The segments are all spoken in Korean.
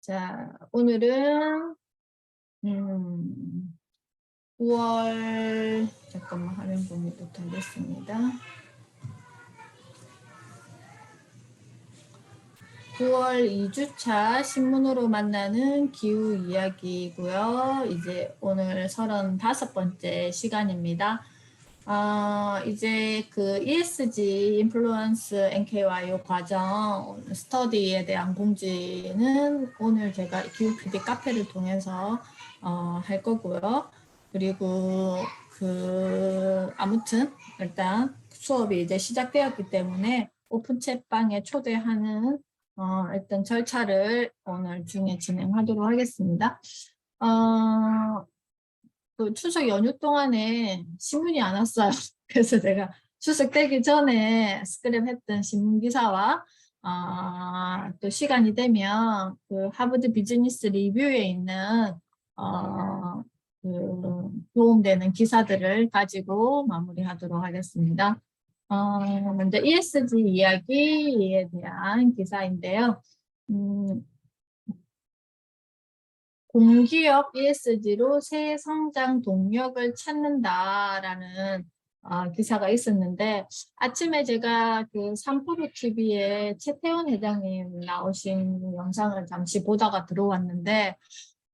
자, 오늘은 음, 9월 잠깐만 화면 공유부터 하겠습니다. 9월 2주차 신문으로 만나는 기후 이야기고요. 이제 오늘 35번째 시간입니다. 아, 이제 그 ESG 인플루언스 NKY 과정 스터디에 대한 공지는 오늘 제가 기후 PD 카페를 통해서 어, 할 거고요. 그리고 그 아무튼 일단 수업이 이제 시작되었기 때문에 오픈 채방에 초대하는 어, 일단 절차를 오늘 중에 진행하도록 하겠습니다. 어, 그 추석 연휴 동안에 신문이 안 왔어요. 그래서 제가 추석 되기 전에 스크랩했던 신문 기사와 어, 또 시간이 되면 그 하버드 비즈니스 리뷰에 있는 어, 그 도움되는 기사들을 가지고 마무리하도록 하겠습니다. 어, 먼저 ESG 이야기에 대한 기사인데요. 음, 공기업 ESG로 새 성장 동력을 찾는다라는 어, 기사가 있었는데 아침에 제가 그 삼프로 TV에 최태원 회장님 나오신 영상을 잠시 보다가 들어왔는데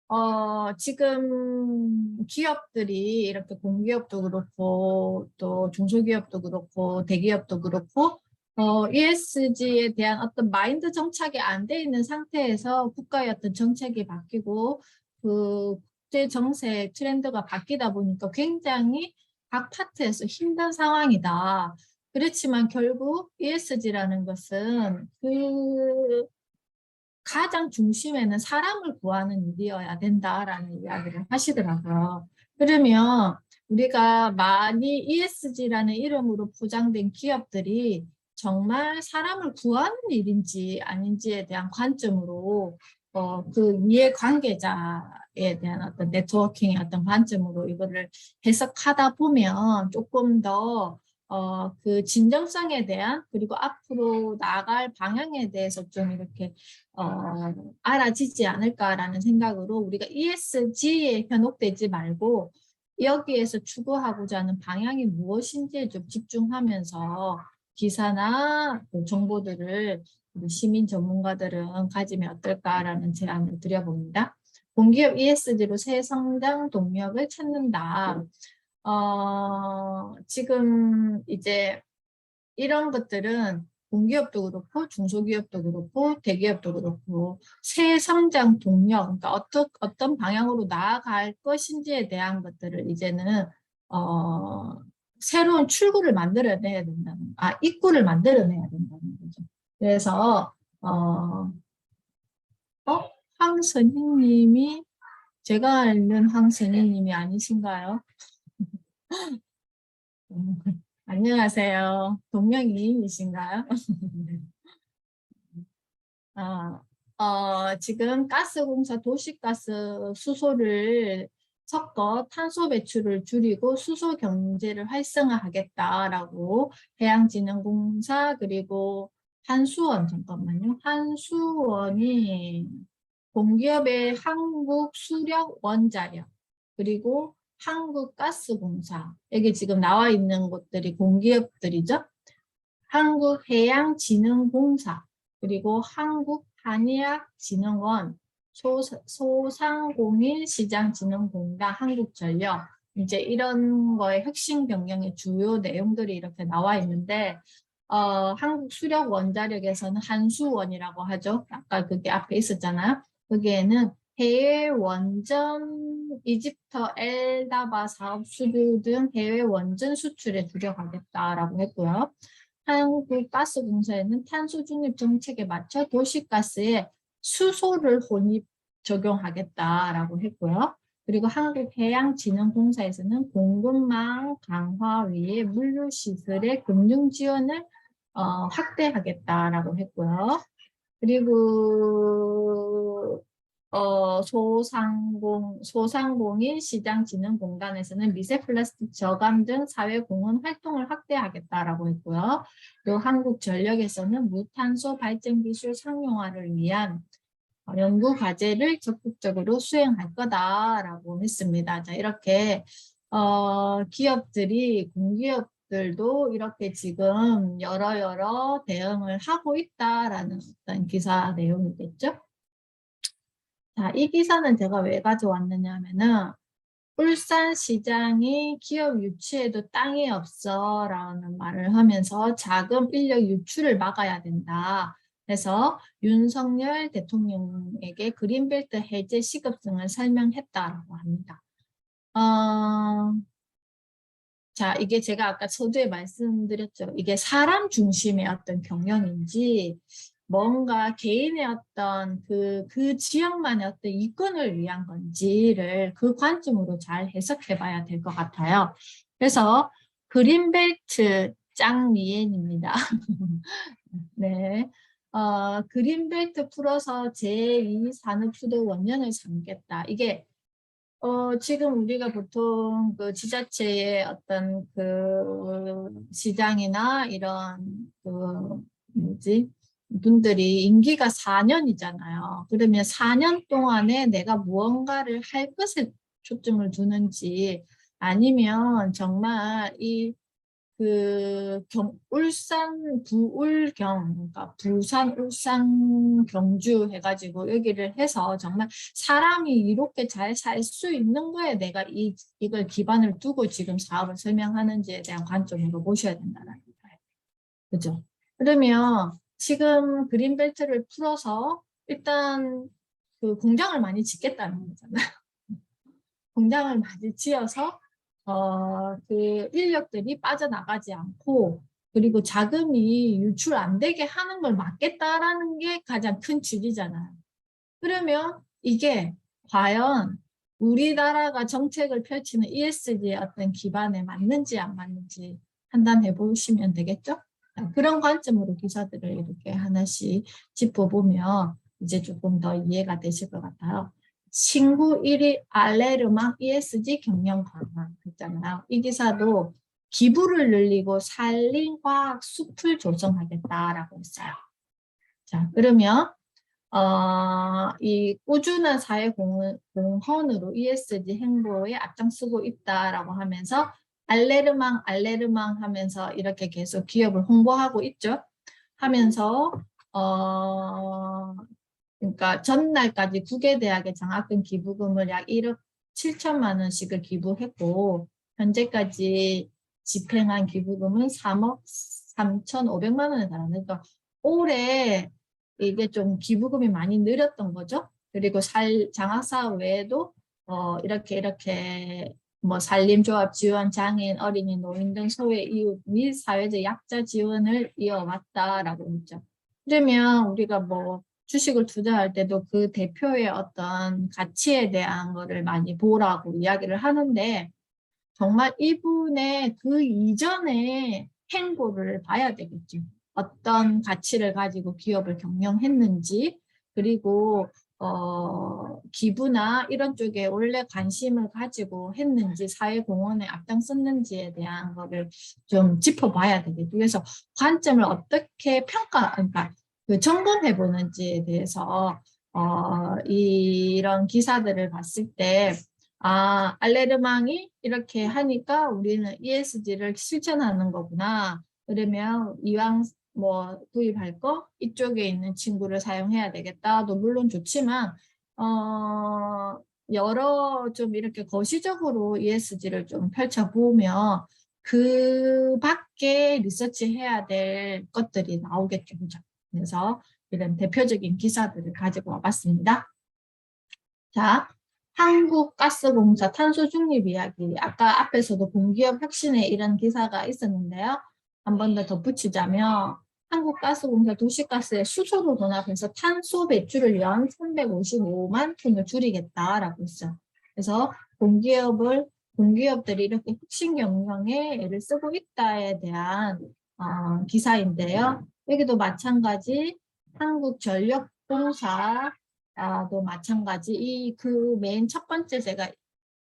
어, 지금 기업들이 이렇게 공기업도 그렇고 또 중소기업도 그렇고 대기업도 그렇고 어, ESG에 대한 어떤 마인드 정착이 안 돼 있는 상태에서 국가의 어떤 정책이 바뀌고 그 국제 정세 트렌드가 바뀌다 보니까 굉장히 각 파트에서 힘든 상황이다. 그렇지만 결국 ESG라는 것은 그 가장 중심에는 사람을 구하는 일이어야 된다라는 이야기를 하시더라고요. 그러면 우리가 많이 ESG라는 이름으로 포장된 기업들이 정말 사람을 구하는 일인지 아닌지에 대한 관점으로 어, 그 이해관계자에 대한 어떤 네트워킹의 어떤 관점으로 이거를 해석하다 보면 조금 더 어, 그 진정성에 대한 그리고 앞으로 나갈 방향에 대해서 좀 이렇게 어, 알아지지 않을까라는 생각으로 우리가 ESG에 현혹되지 말고 여기에서 추구하고자 하는 방향이 무엇인지에 좀 집중하면서 기사나 그 정보들을 시민 전문가들은 가지면 어떨까라는 제안을 드려봅니다. 공기업 ESG로 새 성장 동력을 찾는다. 어, 지금 이제 이런 것들은 공기업도 그렇고 중소기업도 그렇고 대기업도 그렇고 새 성장 동력, 그러니까 어떤 어떤 방향으로 나아갈 것인지에 대한 것들을 이제는 어, 새로운 출구를 만들어내야 된다는, 아, 입구를 만들어내야 된다는 거죠. 그래서, 어, 어? 황선희님이, 제가 아는 황선희님이 아니신가요? 음, 안녕하세요. 동명이인이신가요? 어, 어, 지금 가스공사 도시가스 수소를 섞어 탄소 배출을 줄이고 수소 경제를 활성화하겠다라고 해양진흥공사 그리고 한수원 잠깐만요. 한수원이 공기업의 한국수력원자력 그리고 한국가스공사 여기 지금 나와 있는 곳들이 공기업들이죠. 한국해양진흥공사 그리고 한국한의학진흥원 소상공인 시장진흥공단 한국전력 이제 이런 거의 핵심 경영의 주요 내용들이 이렇게 나와 있는데 어, 한국 수력 원자력에서는 한수원이라고 하죠. 아까 그게 앞에 있었잖아요. 거기에는 해외 원전 이집터 엘다바 사업 수주 등 해외 원전 수출에 주력하겠다라고 했고요. 한국가스공사에는 탄소 중립 정책에 맞춰 도시가스에 수소를 혼입 적용하겠다라고 했고요. 그리고 한국해양진흥공사에서는 공급망 강화 위에 물류시설의 금융 지원을 어, 확대하겠다라고 했고요. 그리고 어, 소상공, 소상공인 시장진흥공단에서는 미세 플라스틱 저감 등 사회공헌 활동을 확대하겠다라고 했고요. 또 한국전력에서는 무탄소 발전 기술 상용화를 위한 어, 연구 과제를 적극적으로 수행할 거다라고 했습니다. 자, 이렇게 어, 기업들이 공기업들도 이렇게 지금 여러 여러 대응을 하고 있다라는 어떤 기사 내용이겠죠. 자, 이 기사는 제가 왜 가져왔느냐 하면은 울산 시장이 기업 유치에도 땅이 없어 라는 말을 하면서 자금 인력 유출을 막아야 된다. 그래서 윤석열 대통령에게 그린벨트 해제 시급성을 설명했다라고 합니다. 어, 자, 이게 제가 아까 서두에 말씀드렸죠. 이게 사람 중심의 어떤 경영인지 뭔가 개인의 어떤 그, 그 지역만의 어떤 이권을 위한 건지를 그 관점으로 잘 해석해 봐야 될 것 같아요. 그래서 그린벨트 짱미엔입니다. 네. 어, 그린벨트 풀어서 제2 산업수도 원년을 삼겠다. 이게 어, 지금 우리가 보통 그 지자체의 어떤 그 시장이나 이런 그 뭐지 분들이 임기가 4년이잖아요. 그러면 4년 동안에 내가 무언가를 할 것에 초점을 두는지 아니면 정말 이 그 울산 부울경 그러니까 부산 울산 경주 해가지고 여기를 해서 정말 사람이 이렇게 잘 살 수 있는 거에 내가 이 이걸 기반을 두고 지금 사업을 설명하는지에 대한 관점으로 보셔야 된다는 거예요. 그죠? 그러면 지금 그린벨트를 풀어서 일단 그 공장을 많이 짓겠다는 거잖아요. 공장을 많이 지어서 어, 그 인력들이 빠져나가지 않고 그리고 자금이 유출 안 되게 하는 걸 막겠다라는 게 가장 큰 취지잖아요. 그러면 이게 과연 우리나라가 정책을 펼치는 ESG의 어떤 기반에 맞는지 안 맞는지 판단해 보시면 되겠죠? 그런 관점으로 기사들을 이렇게 하나씩 짚어보면 이제 조금 더 이해가 되실 것 같아요. 친구 1위 알레르망 ESG 경영 강화 했잖아요. 이 기사도 기부를 늘리고 산림과학 숲을 조성하겠다라고 했어요. 자, 그러면 어, 이 꾸준한 사회 공헌, 공헌으로 ESG 행보에 앞장서고 있다라고 하면서 알레르망 알레르망 하면서 이렇게 계속 기업을 홍보하고 있죠. 하면서 어, 그러니까 전날까지 국외대학에 장학금 기부금을 약 1억 7천만 원씩을 기부했고 현재까지 집행한 기부금은 3억 3천5백만 원에 달하는 그러니까 올해 이게 좀 기부금이 많이 늘었던 거죠. 그리고 살 장학사업 외에도 어 이렇게 이렇게 뭐 산림조합 지원, 장애인, 어린이, 노인 등 소외 이웃 및 사회적 약자 지원을 이어왔다라고 했죠. 그러면 우리가 뭐 주식을 투자할 때도 그 대표의 어떤 가치에 대한 거를 많이 보라고 이야기를 하는데 정말 이분의 그 이전의 행보를 봐야 되겠죠. 어떤 가치를 가지고 기업을 경영했는지 그리고 어, 기부나 이런 쪽에 원래 관심을 가지고 했는지 사회공헌에 앞장섰는지에 대한 거를 좀 짚어봐야 되겠죠. 그래서 관점을 어떻게 평가, 그러니까 그 점검해 보는지에 대해서 어, 이런 기사들을 봤을 때 아, 알레르망이 이렇게 하니까 우리는 ESG를 실천하는 거구나. 그러면 이왕 뭐 구입할 거 이쪽에 있는 친구를 사용해야 되겠다도 물론 좋지만 어, 여러 좀 이렇게 거시적으로 ESG를 좀 펼쳐보면 그 밖에 리서치해야 될 것들이 나오겠죠. 그죠? 그래서 이런 대표적인 기사들을 가지고 와봤습니다. 자, 한국가스공사 탄소 중립 이야기. 아까 앞에서도 공기업 혁신에 이런 기사가 있었는데요. 한 번 더 덧붙이자면 한국가스공사 도시가스의 수소로 돈합해서 탄소 배출을 연 355만 톤을 줄이겠다라고 했어요. 그래서 공기업을 공기업들이 이렇게 혁신 경영에 애를 쓰고 있다에 대한 어, 기사인데요. 여기도 마찬가지 한국전력공사도 마찬가지 이 그 맨 첫 번째 제가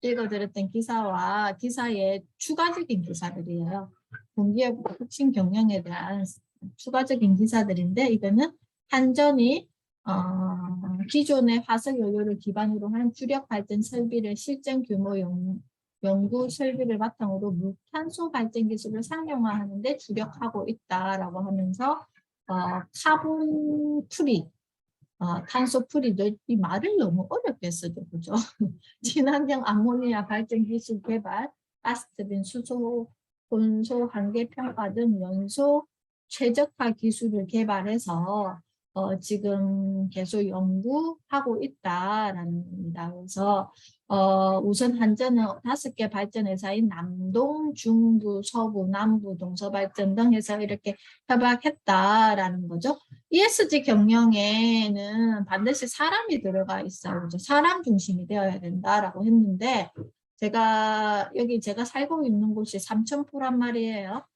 읽어드렸던 기사와 기사의 추가적인 기사들이에요. 공기업 혁신 경영에 대한 추가적인 기사들인데 이거는 한전이 어, 기존의 화석 연료를 기반으로 한 주력 발전 설비를 실전 규모 연, 연구 설비를 바탕으로 무탄소 발전 기술을 상용화하는 데 주력하고 있다라고 하면서 어, 카본 프리, 어, 탄소 프리도 이 말을 너무 어렵게 쓰죠, 그죠? 친환경 암모니아 발전 기술 개발, 가스터빈 수소, 본소 한계 평가 등 연소 최적화 기술을 개발해서 어, 지금 계속 연구하고 있다라는 겁니다. 그래서 어, 우선 한전은 다섯 개 발전 회사인 남동, 중부, 서부, 남부, 동서발전 등 해서 이렇게 협약했다라는 거죠. ESG 경영에는 반드시 사람이 들어가 있어요. 그죠? 사람 중심이 되어야 된다라고 했는데 제가 여기 제가 살고 있는 곳이 삼천포란 말이에요.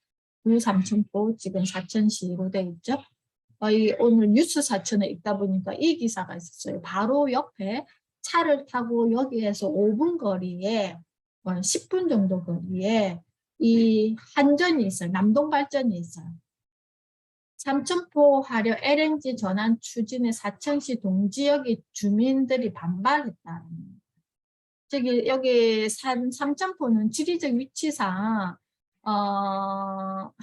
그 삼천포 지금 사천시로 돼 있죠. 어, 이 오늘 뉴스 사천에 있다 보니까 이 기사가 있었어요. 바로 옆에 차를 타고 여기에서 5분 거리에 어, 10분 정도 거리에 이 한전이 있어요. 남동발전이 있어요. 삼천포 하려 LNG 전환 추진에 사천시 동지역의 주민들이 반발했다. 저기 여기 산 삼천포는 지리적 위치상 어,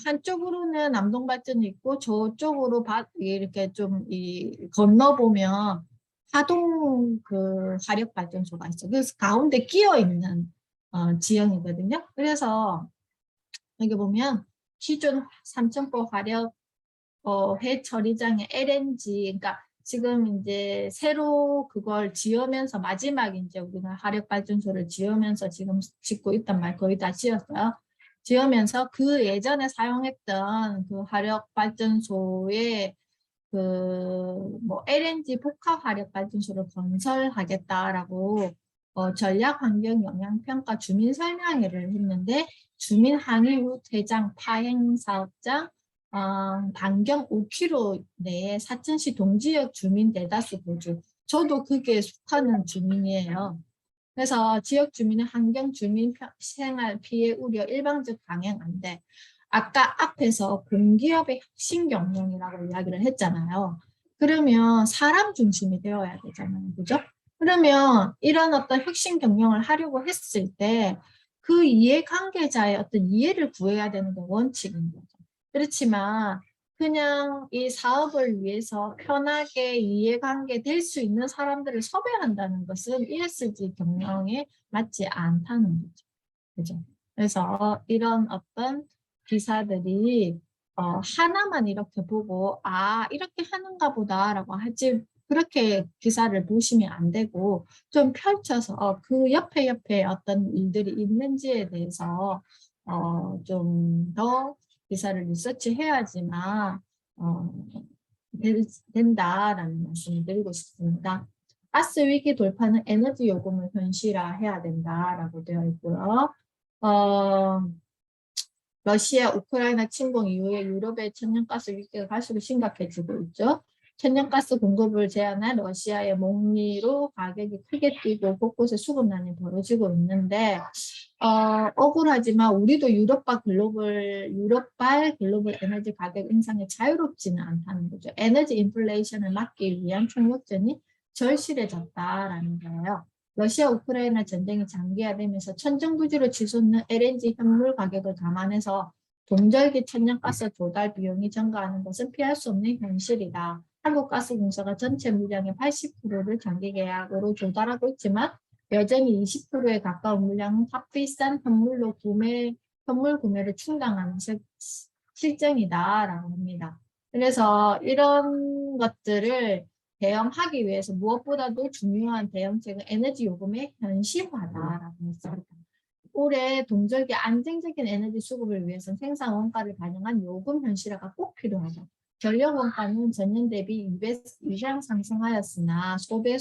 한쪽으로는 남동발전이 있고 저쪽으로 바, 이렇게 좀 이 건너보면 하동 그 화력발전소가 있어. 그래서 가운데 끼어 있는 어, 지형이거든요. 그래서 여기 보면 기존 삼천포 화력 어, 해처리장의 LNG, 그러니까 지금 이제 새로 그걸 지으면서 마지막 이제 우리가 화력발전소를 지으면서 지금 짓고 있단 말 거의 다 지었어요. 지으면서 그 예전에 사용했던 그 화력 발전소의 그뭐 LNG 복합 화력 발전소를 건설하겠다라고 어, 전략 환경 영향 평가 주민 설명회를 했는데 주민 항의 대장 파행 사업장 어, 반경 5km 내에 사천시 동지역 주민 대다수 보주. 저도 그게 속하는 주민이에요. 그래서 지역 주민의 환경 주민 편- 생활 피해 우려 일방적 강행 안 돼. 아까 앞에서 공기업의 혁신 경영이라고 이야기를 했잖아요. 그러면 사람 중심이 되어야 되잖아요. 그죠? 그러면 이런 어떤 혁신 경영을 하려고 했을 때 그 이해관계자의 어떤 이해를 구해야 되는 게 원칙인 거죠. 그렇지만 그냥 이 사업을 위해서 편하게 이해관계 될 수 있는 사람들을 섭외한다는 것은 ESG 경영에 맞지 않다는 거죠. 그죠? 그래서 이런 어떤 기사들이 어, 하나만 이렇게 보고 아 이렇게 하는가 보다라고 하지 그렇게 기사를 보시면 안 되고 좀 펼쳐서 그 옆에 옆에 어떤 일들이 있는지에 대해서 어, 좀 더 기사를 리서치 해야지만 어, 될- 된다라는 말씀을 드리고 싶습니다. 가스 위기 돌파는 에너지 요금을 현실화해야 된다라고 되어 있고요. 어, 러시아 우크라이나 침공 이후에 유럽의 천연가스 위기가 갈수록 심각해지고 있죠. 천연가스 공급을 제한한 러시아의 목리로 가격이 크게 뛰고 곳곳에 수급난이 벌어지고 있는데 어, 억울하지만 우리도 유럽과 글로벌 유럽발 글로벌 에너지 가격 인상에 자유롭지는 않다는 거죠. 에너지 인플레이션을 막기 위한 총력전이 절실해졌다라는 거예요. 러시아 우크라이나 전쟁이 장기화되면서 천정부지로 치솟는 LNG 현물 가격을 감안해서 동절기 천연가스 조달 비용이 증가하는 것은 피할 수 없는 현실이다. 한국가스공사가 전체 물량의 80%를 장기 계약으로 조달하고 있지만 여전히 20%에 가까운 물량은 값비싼 현물로 구매, 현물 구매를 충당하는 실- 실정이다라고 합니다. 그래서 이런 것들을 대응하기 위해서 무엇보다도 중요한 대응책은 에너지 요금의 현실화다라고 했습니다. 올해 동절기 안정적인 에너지 수급을 위해서 생산 원가를 반영한 요금 현실화가 꼭 필요하죠. 전력 원가는 전년 대비 2배 이상 상승하였으나 소배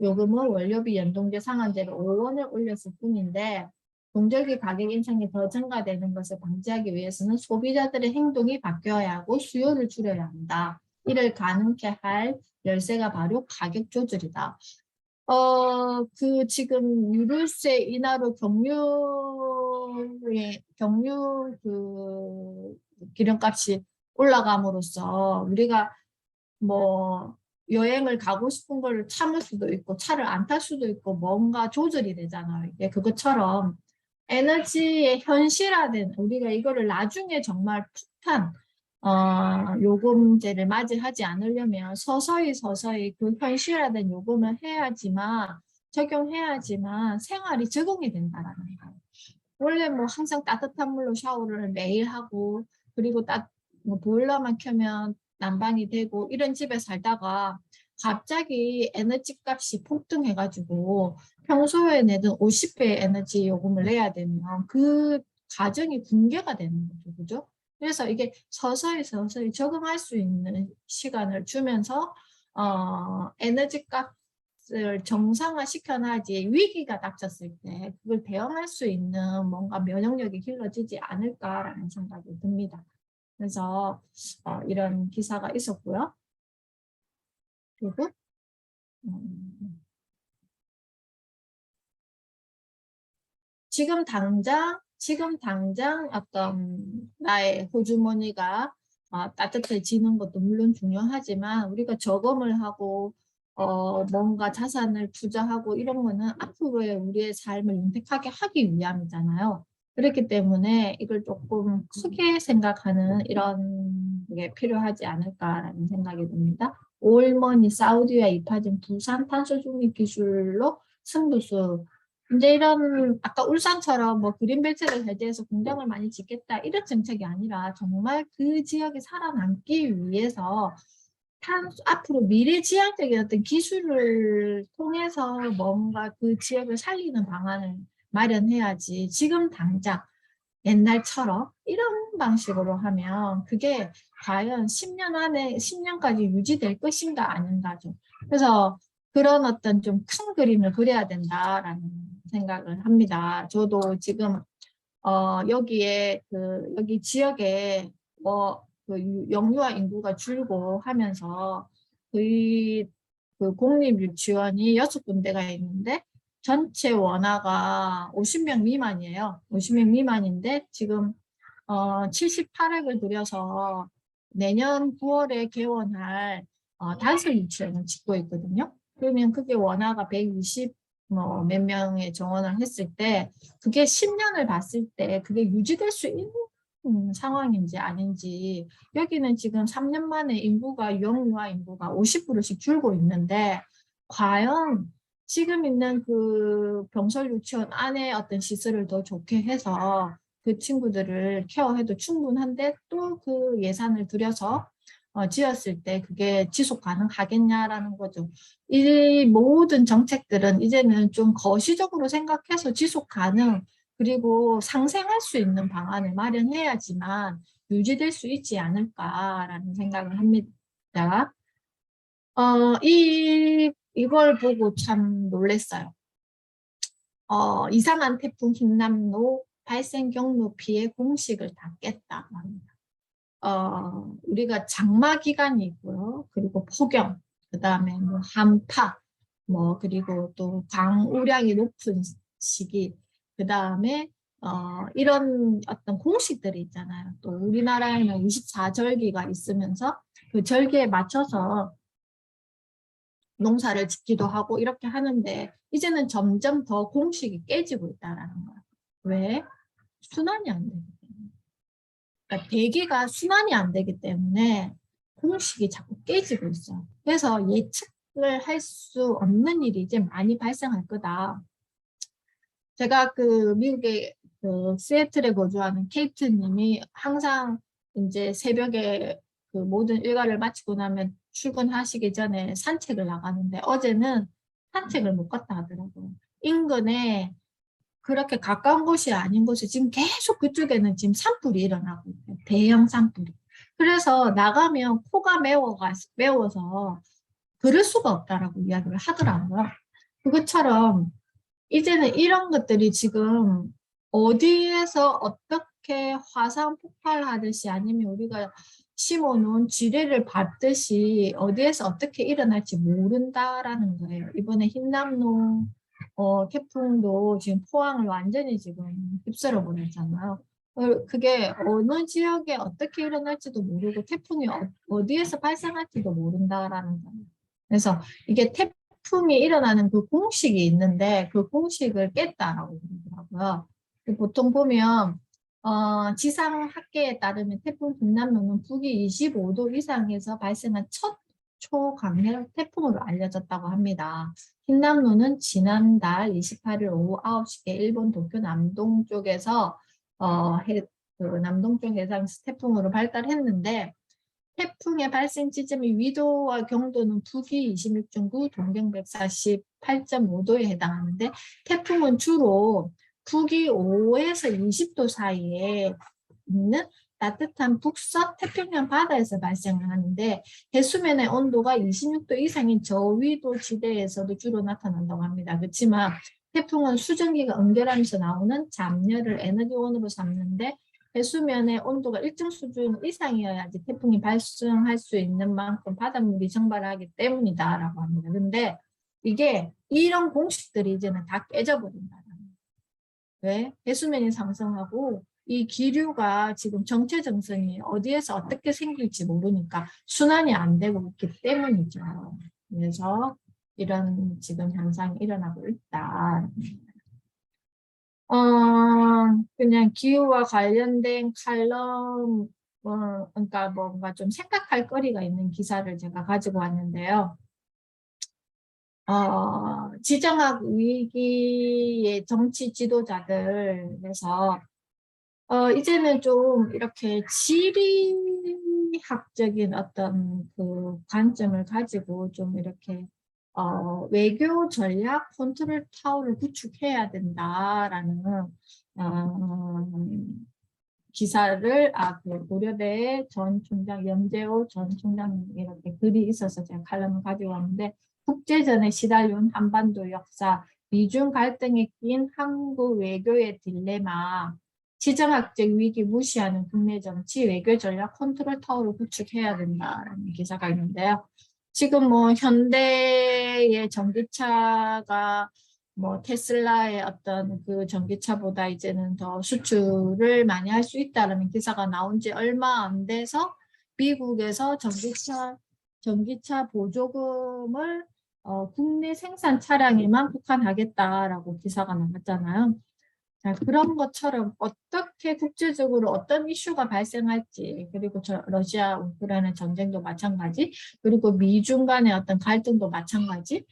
요금은 원료비 연동제 상한제로 5원을 올렸을 뿐인데 동절기 가격 인상이 더 증가되는 것을 방지하기 위해서는 소비자들의 행동이 바뀌어야 하고 수요를 줄여야 한다. 이를 가능케 할 열쇠가 바로 가격 조절이다. 어, 그 지금 유류세 인하로 경유의 경유 그 기름값이 올라감으로써 우리가 뭐 여행을 가고 싶은 걸 참을 수도 있고 차를 안 탈 수도 있고 뭔가 조절이 되잖아요. 이게 그것처럼 에너지의 현실화된 우리가 이거를 나중에 정말 폭탄 어, 요금제를 맞이하지 않으려면 서서히 서서히 그 현실화된 요금을 해야지만 적용해야지만 생활이 적응이 된다라는 거예요. 원래 뭐 항상 따뜻한 물로 샤워를 매일 하고 그리고 따, 뭐 보일러만 켜면 난방이 되고 이런 집에 살다가 갑자기 에너지 값이 폭등해가지고 평소에 내던 50배의 에너지 요금을 내야 되면 그 가정이 붕괴가 되는 거죠. 그죠? 그래서 이게 서서히 서서히 적응할 수 있는 시간을 주면서 어, 에너지 값을 정상화 시켜놔야지 위기가 닥쳤을 때 그걸 대응할 수 있는 뭔가 면역력이 길러지지 않을까라는 생각이 듭니다. 그래서 어, 이런 기사가 있었고요. 그리고 음, 지금 당장 지금 당장 어떤 나의 호주머니가 어, 따뜻해지는 것도 물론 중요하지만 우리가 저금을 하고 어, 뭔가 자산을 투자하고 이런 거는 앞으로의 우리의 삶을 윤택하게 하기 위함이잖아요. 그렇기 때문에 이걸 조금 크게 생각하는 이런 게 필요하지 않을까라는 생각이 듭니다. 올머니 사우디와 입하진 부산 탄소 중립 기술로 승부수. 이제 이런 아까 울산처럼 뭐 그린벨트를 해제해서 공장을 많이 짓겠다 이런 정책이 아니라 정말 그 지역이 살아남기 위해서 탄 앞으로 미래 지향적인 어떤 기술을 통해서 뭔가 그 지역을 살리는 방안을 마련해야지 지금 당장 옛날처럼 이런 방식으로 하면 그게 과연 10년 안에 10년까지 유지될 것인가 아닌가죠. 그래서 그런 어떤 좀 큰 그림을 그려야 된다라는 생각을 합니다. 저도 지금 어 여기에 그 여기 지역에 뭐그 영유아 인구가 줄고 하면서 거의 그 공립 유치원이 여섯 군데가 있는데 전체 원화가 50명 미만이에요. 50명 미만인데 지금 어 78억을 들여서 내년 9월에 개원할 어, 단설 유치원을 짓고 있거든요. 그러면 그게 원화가 120 뭐 몇 명의 정원을 했을 때 그게 10년을 봤을 때 그게 유지될 수 있는 음, 상황인지 아닌지 여기는 지금 3년 만에 인구가 유형유아 인구가 50%씩 줄고 있는데 과연 지금 있는 그 병설 유치원 안에 어떤 시설을 더 좋게 해서 그 친구들을 케어해도 충분한데 또 그 예산을 들여서 어, 지었을 때 그게 지속 가능하겠냐라는 거죠. 이 모든 정책들은 이제는 좀 거시적으로 생각해서 지속 가능 그리고 상생할 수 있는 방안을 마련해야지만 유지될 수 있지 않을까라는 생각을 합니다. 어, 이, 이걸 보고 참 놀랐어요. 어, 이상한 태풍 흰남노 발생 경로 피해 공식을 다 깼다. 어, 우리가 장마 기간이 있고요. 그리고 폭염, 그 다음에 뭐 한파, 뭐 그리고 또 강우량이 높은 시기, 그 다음에 어, 이런 어떤 공식들이 있잖아요. 또 우리나라에는 24절기가 있으면서 그 절기에 맞춰서 농사를 짓기도 하고 이렇게 하는데 이제는 점점 더 공식이 깨지고 있다라는 거예요. 왜? 순환이 안 되기 때문에. 그러니까 대기가 순환이 안 되기 때문에 공식이 자꾸 깨지고 있어요. 그래서 예측을 할 수 없는 일이 이제 많이 발생할 거다. 제가 그 미국의 그 시애틀에 거주하는 케이트 님이 항상 이제 새벽에 그 모든 일과를 마치고 나면 출근하시기 전에 산책을 나가는데 어제는 산책을 못 갔다 하더라고요. 인근에 그렇게 가까운 곳이 아닌 곳에 지금 계속 그쪽에는 지금 산불이 일어나고 있어요. 대형 산불이. 그래서 나가면 코가 매워가, 매워서 그럴 수가 없다라고 이야기를 하더라고요. 그것처럼 이제는 이런 것들이 지금 어디에서 어떻게 화산 폭발하듯이 아니면 우리가 심어놓은 지뢰를 밟듯이 어디에서 어떻게 일어날지 모른다라는 거예요. 이번에 흰남노 어, 태풍도 지금 포항을 완전히 지금 휩쓸어 보냈잖아요. 어, 그게 어느 지역에 어떻게 일어날지도 모르고 태풍이 어, 디에서 발생할지도 모른다라는 거예요. 그래서 이게 태풍이 일어나는 그 공식이 있는데 그 공식을 깼다라고 그러더라고요. 그 보통 보면 어, 지상 학계에 따르면 태풍 빈남노는 북위 25도 이상에서 발생한 첫 초강력 태풍으로 알려졌다고 합니다. 흰남노는 지난달 28일 오후 9시에 일본 도쿄 남동쪽에서 어, 해, 그 남동쪽 해상에서 태풍으로 발달했는데 태풍의 발생 지점이 위도와 경도는 북위 26.9, 동경 148.5도에 해당하는데 태풍은 주로 북위 5에서 20도 사이에 있는 따뜻한 북서 태평양 바다에서 발생을 하는데 해수면의 온도가 26도 이상인 저위도 지대에서도 주로 나타난다고 합니다. 그렇지만 태풍은 수증기가 응결하면서 나오는 잡열을 에너지원으로 삼는데 해수면의 온도가 일정 수준 이상이어야지 태풍이 발생할 수 있는 만큼 바닷물이 증발하기 때문이다라고 합니다. 근데 이게 이런 공식들이 이제는 다 깨져버린다. 왜? 해수면이 상승하고 이 기류가 지금 정체 정선이 어디에서 어떻게 생길지 모르니까 순환이 안 되고 있기 때문이죠. 그래서 이런 지금 현상이 일어나고 있다. 어, 그냥 기후와 관련된 칼럼, 어, 그러니까 뭔가 좀 생각할 거리가 있는 기사를 제가 가지고 왔는데요. 어, 지정학 위기의 정치 지도자들에서 어, 이제는 좀 이렇게 지리학적인 어떤 그 관점을 가지고 좀 이렇게 어, 외교 전략 컨트롤 타워를 구축해야 된다라는 어, 기사를 아, 그 고려대 전 총장 염재호 전 총장 이렇게 글이 있어서 제가 칼럼을 가지고 왔는데 국제전에 시달려온 한반도 역사 미중 갈등에 낀 한국 외교의 딜레마 지정학적 위기 무시하는 국내 정치 외교 전략 컨트롤 타워를 구축해야 된다라는 기사가 있는데요. 지금 뭐 현대의 전기차가 뭐 테슬라의 어떤 그 전기차보다 이제는 더 수출을 많이 할 수 있다라는 기사가 나온 지 얼마 안 돼서 미국에서 전기차 전기차 보조금을 어, 국내 생산 차량에만 국한하겠다라고 기사가 나왔잖아요. 자, 그런 것처럼 어떻게 국제적으로 어떤 이슈가 발생할지 그리고 저 러시아 우크라이나 전쟁도 마찬가지 그리고 미중 간의 어떤 갈등도 마찬가지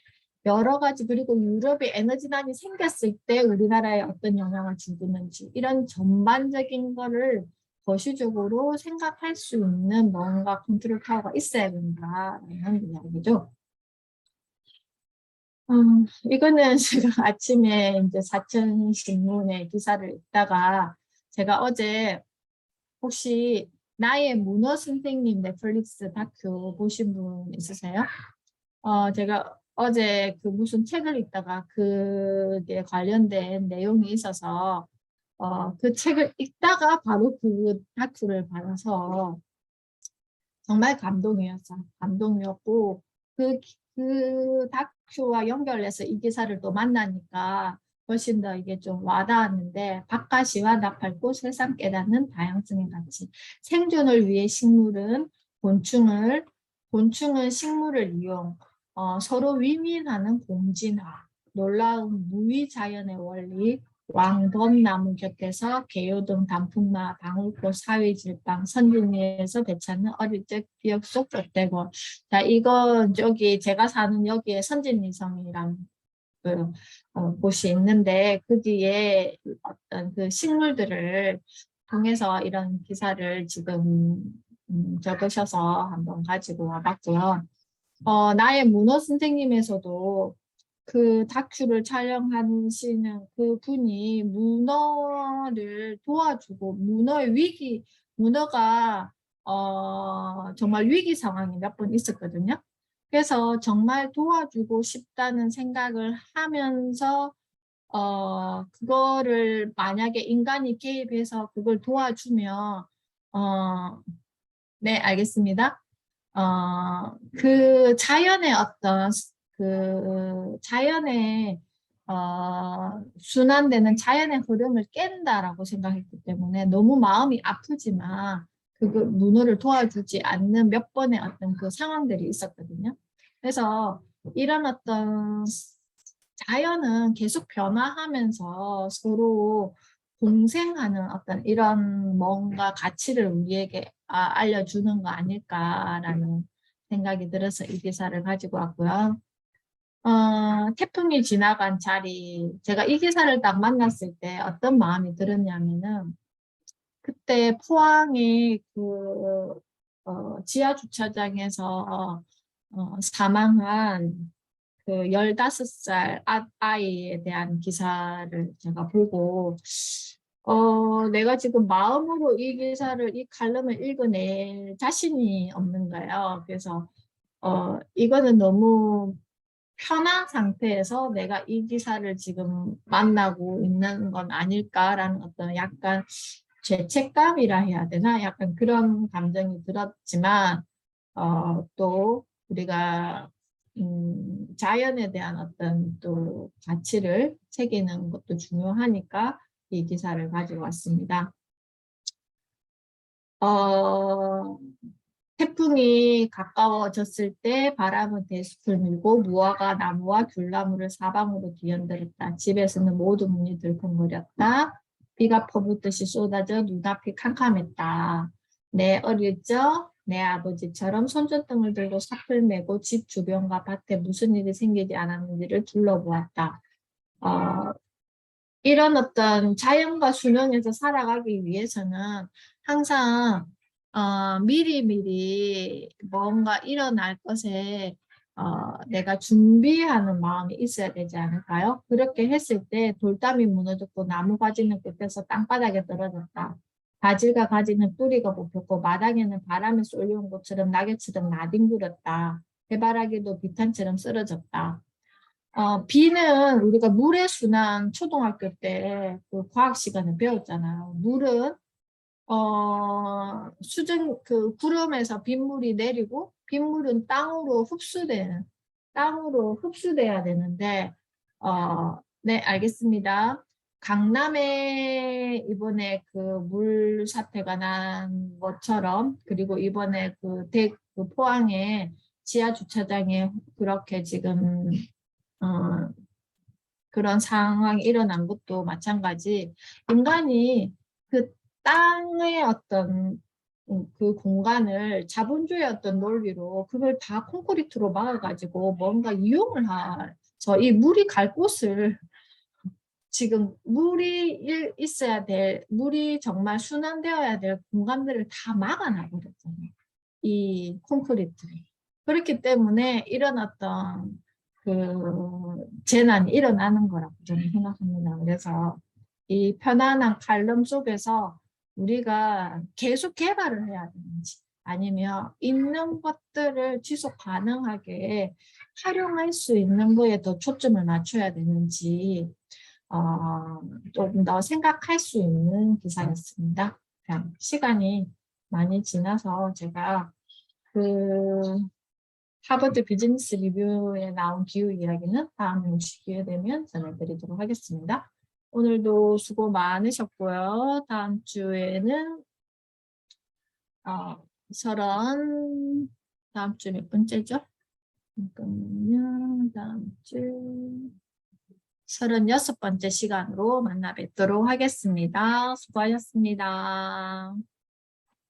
여러 가지 그리고 유럽에 에너지난이 생겼을 때 우리나라에 어떤 영향을 주는지 이런 전반적인 거를 거시적으로 생각할 수 있는 뭔가 컨트롤 타워가 있어야 된다라는 이야기죠. 음, 이거는 제가 아침에 이제 사천 신문에 기사를 읽다가 제가 어제 혹시 나의 문어 선생님 넷플릭스 다큐 보신 분 있으세요? 어, 제가 어제 그 무슨 책을 읽다가 그게 관련된 내용이 있어서 어, 그 책을 읽다가 바로 그 다큐를 봐서 정말 감동이었어. 감동이었고 그, 그 다큐와 연결해서 이 기사를 또 만나니까 훨씬 더 이게 좀 와닿았는데 바깥이와 나팔꽃 세상 깨닫는 다양성의 가치. 생존을 위해 식물은 곤충을 곤충은 식물을 이용 어, 서로 위민하는 공진화 놀라운 무위 자연의 원리 왕범나무 곁에서 개요등 단풍나 방울꽃 사위질방 선진리에서 배찮는 어릴 적 기억 속 롯데고 자 이거 저기 제가 사는 여기에 선진리성이란 그 어, 곳이 있는데 그 뒤에 어떤 그 식물들을 통해서 이런 기사를 지금 음, 적으셔서 한번 가지고 와봤고요. 어, 나의 문어 선생님에서도 그 다큐를 촬영하시는 그 분이 문어를 도와주고 문어의 위기, 문어가 어, 정말 위기 상황이 몇 번 있었거든요. 그래서 정말 도와주고 싶다는 생각을 하면서 어, 그거를 만약에 인간이 개입해서 그걸 도와주면 어, 네, 알겠습니다. 어, 그 자연의 어떤 그 자연의 어, 순환되는 자연의 흐름을 깬다라고 생각했기 때문에 너무 마음이 아프지만 그 문어를 도와주지 않는 몇 번의 어떤 그 상황들이 있었거든요. 그래서 이런 어떤 자연은 계속 변화하면서 서로 공생하는 어떤 이런 뭔가 가치를 우리에게 아, 알려주는 거 아닐까라는 생각이 들어서 이 기사를 가지고 왔고요. 어, 태풍이 지나간 자리, 제가 이 기사를 딱 만났을 때 어떤 마음이 들었냐면은 그때 포항의 그 어, 지하 주차장에서 어, 사망한 그 15살 아- 아이에 대한 기사를 제가 보고 어, 내가 지금 마음으로 이 기사를, 이 칼럼을 읽어낼 자신이 없는 거예요. 그래서 어, 이거는 너무 편한 상태에서 내가 이 기사를 지금 만나고 있는 건 아닐까라는 어떤 약간 죄책감이라 해야 되나? 약간 그런 감정이 들었지만 어, 또 우리가 음, 자연에 대한 어떤 또 가치를 새기는 것도 중요하니까 이 기사를 가지고 왔습니다. 어, 태풍이 가까워졌을 때 바람은 대숲을 밀고 무화과 나무와 귤나무를 사방으로 뒤흔들었다. 집에서는 모든 문이 들컹거렸다. 비가 퍼붓듯이 쏟아져 눈앞이 캄캄했다. 내 어릴 적 내 아버지처럼 손전등을 들고 삽을 메고 집 주변과 밭에 무슨 일이 생기지 않았는지를 둘러보았다. 어, 이런 어떤 자연과 순응해서 살아가기 위해서는 항상 어, 미리미리 뭔가 일어날 것에 어, 내가 준비하는 마음이 있어야 되지 않을까요? 그렇게 했을 때 돌담이 무너졌고 나무 가지는 끝에서 땅바닥에 떨어졌다. 바질과 가지는 뿌리가 뽑혔고 마당에는 바람에 쏠려온 것처럼 낙엽처럼 나뒹굴었다. 해바라기도 비탄처럼 쓰러졌다. 어, 비는 우리가 물의 순환 초등학교 때 그 과학 시간에 배웠잖아요. 물은 어, 수증 그 구름에서 빗물이 내리고 빗물은 땅으로 흡수되는 땅으로 흡수돼야 되는데 어, 네 알겠습니다. 강남에 이번에 그 물 사태가 난 것처럼 그리고 이번에 그, 대, 그 포항에 지하 주차장에 그렇게 지금 어, 그런 상황이 일어난 것도 마찬가지 인간이 그 땅의 어떤 음, 그 공간을 자본주의 어떤 논리로 그걸 다 콘크리트로 막아가지고 뭔가 이용을 해서 이 물이 갈 곳을 지금 물이 일- 있어야 될 물이 정말 순환되어야 될 공간들을 다 막아놔 버렸잖아요. 이 콘크리트를. 그렇기 때문에 어떤 그 재난이 일어나는 거라고 저는 생각합니다. 그래서 이 편안한 칼럼 속에서 우리가 계속 개발을 해야 되는지 아니면 있는 것들을 지속 가능하게 활용할 수 있는 거에 더 초점을 맞춰야 되는지 어, 조금 더 생각할 수 있는 기사였습니다. 그냥 시간이 많이 지나서 제가 그 하버드 비즈니스 리뷰에 나온 기후 이야기는 다음에 혹시 기회 되면 전해드리도록 하겠습니다. 오늘도 수고 많으셨고요. 다음 주에는 어, 서른 다음 주 몇 번째죠? 잠깐만요. 다음 주 서른여섯 번째 시간으로 만나 뵙도록 하겠습니다. 수고하셨습니다.